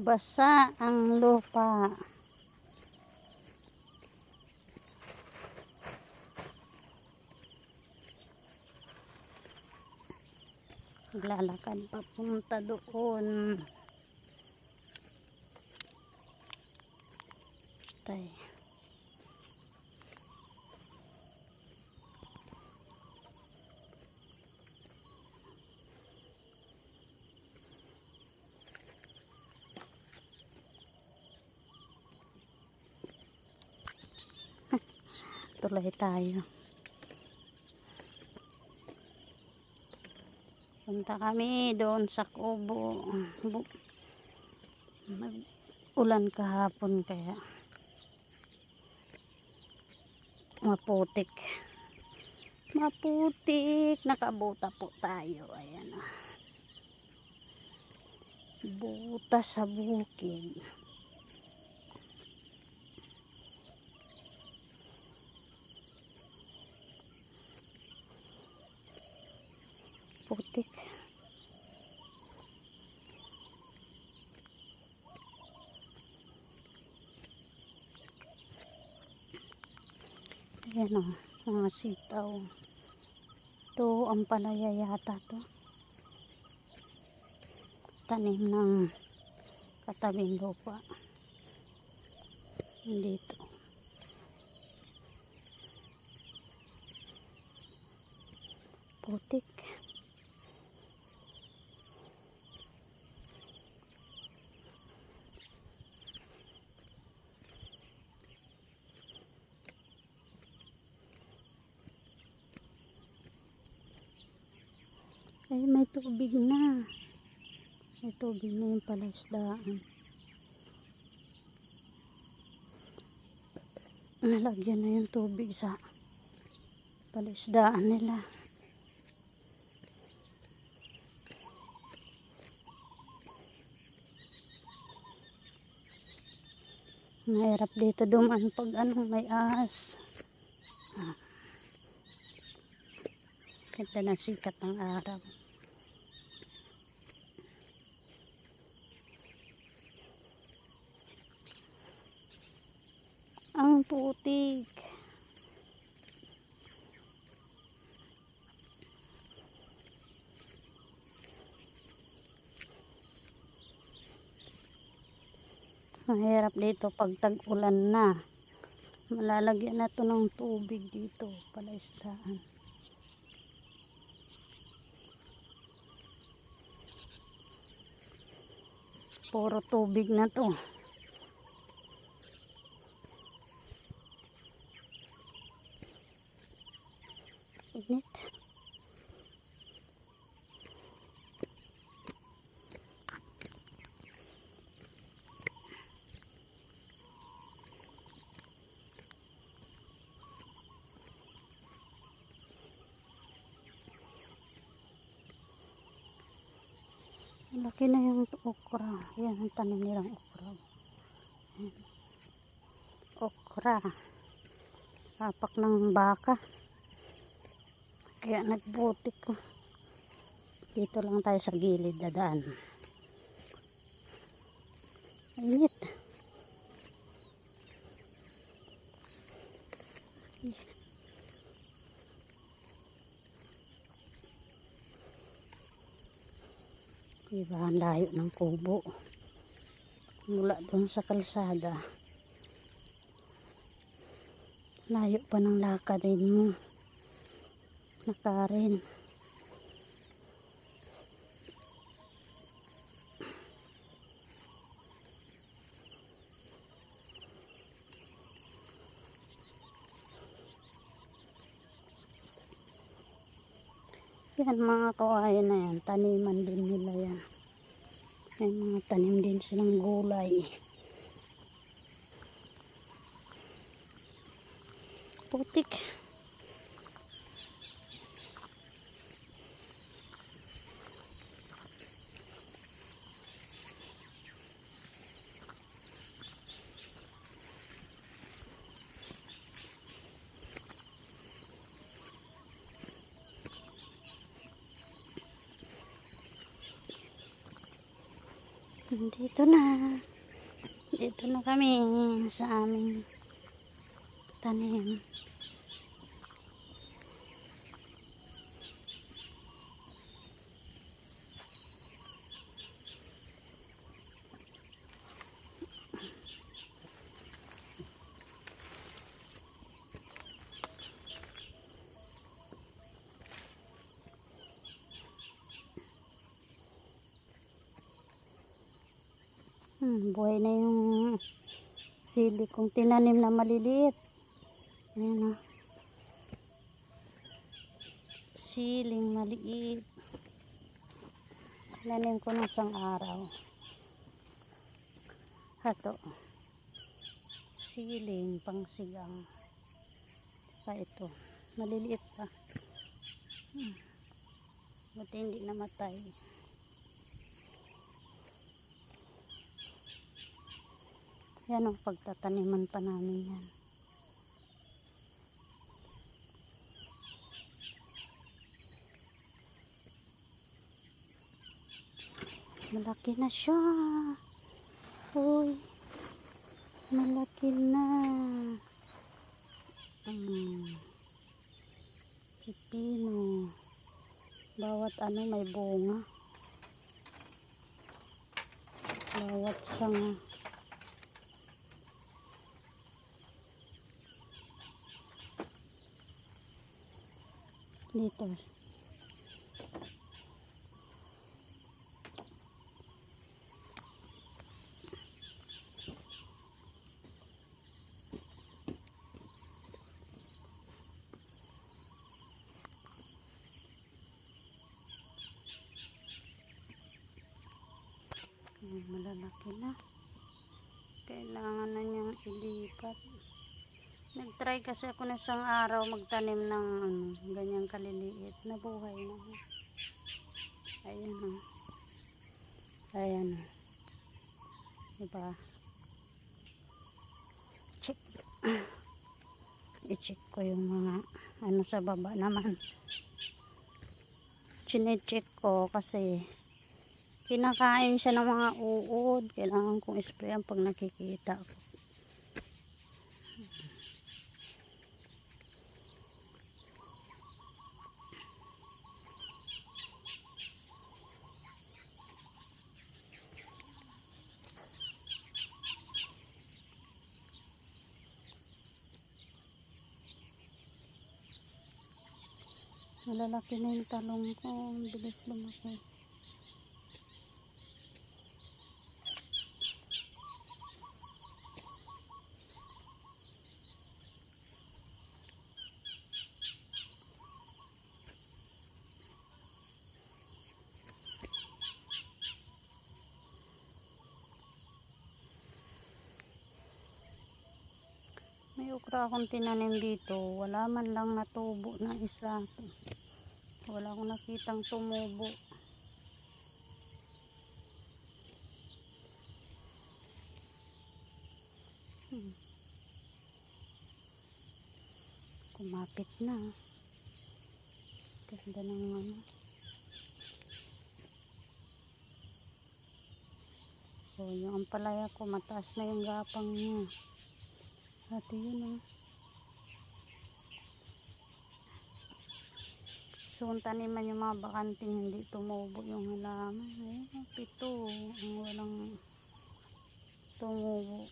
Basa ang lupa. Lalakad papunta doon. Tuloy tayo. Punta kami doon sa Kubo. Ulan kahapon kaya maputik. Maputik. Nakabuta po tayo. Ayan. Buta sa bukid. Putik. Ayan o, mga sitaw. Ito ang palaya yata to. Tanim ng katabing lupa. Dito. Putik. Ay, may tubig na. May tubig na yung palasdaan. Nalagyan na yung tubig sa palisdaan nila. Mahirap dito dumaan pag ano may ahas. Ah. Ganda ng sikat ng araw. Putik. Mahirap dito pag tag-ulan na. Malalagyan na to ng tubig dito. Palaisdaan. Puro tubig na to. Init. Laki na yung okra. Yan ang tanim nilang okra. Okra. Tapak ng baka. Kaya nagbutik ko. Dito lang tayo sa gilid dadaan. Init. Diba, ang layo ng kubo. Mula doon sa kalsada. Layo pa ng lakadin mo. Nakarin. Yan mga kawayan na yan. Taniman din nila yan. May mga tanim din silang gulay. Putik. Dito na. Dito na kami sa aming tanim. Hmm, buhay na yung sili kong tinanim na maliliit. Ayan o. Siling maliit. Tinanim ko ng isang araw. Hato. Siling pang sigang. Pa ito. Maliliit pa. Hmm. Buti hindi namatay. Yan ang pagtataniman pa namin yan. Malaki na siya. Uy. Malaki na. Hmm. Pipino. Bawat ano may bunga. Bawat sanga. Dito malalaki na kailangan na niyang ilipat Nag-try kasi ako na isang araw magtanim ng ano, ganyang kaliliit. Nabuhay na. Ayan o. Ayan o. Diba? Check. I-check ko yung mga ano sa baba naman. Chine-check ko kasi kinakain siya ng mga uod. Kailangan kong isprayan pag nakikita ko. Malalaki na yung talong ko. Ang bilis lumaki. May okra akong tinanim dito. Wala man lang natubo na isa. Wala akong nakitang tumubo. Hmm. Kumapit na. Ganda ng ano. So, yung ampalaya ko, mataas na yung gapang niya. Ate yun ah. Kung taniman yung mga bakanting hindi tumubo yung halaman. Ayun, pito. Ang walang tumubo.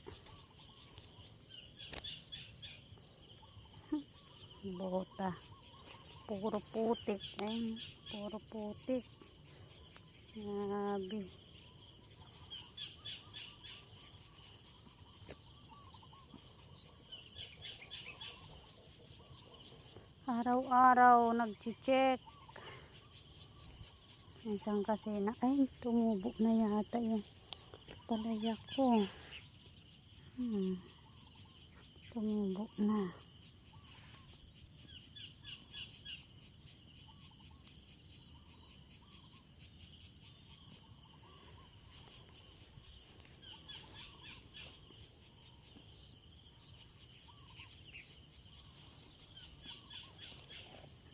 Bota. Puro putik. Ayun, puro putik. Grabe. Araw-araw nag-check. Minsan kasi na, ay, tumubo na yata yung palaya ko. Hmm. Tumubo na.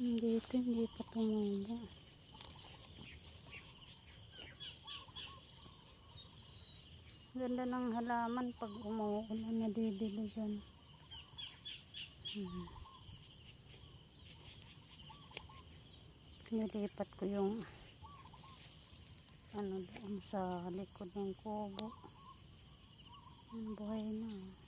Dito hindi pa tumubo. Ganda ng halaman pag umuulan na didiligan. Hmm. Nilipat ko yung ano doon sa likod ng kubo. Ang buhay na.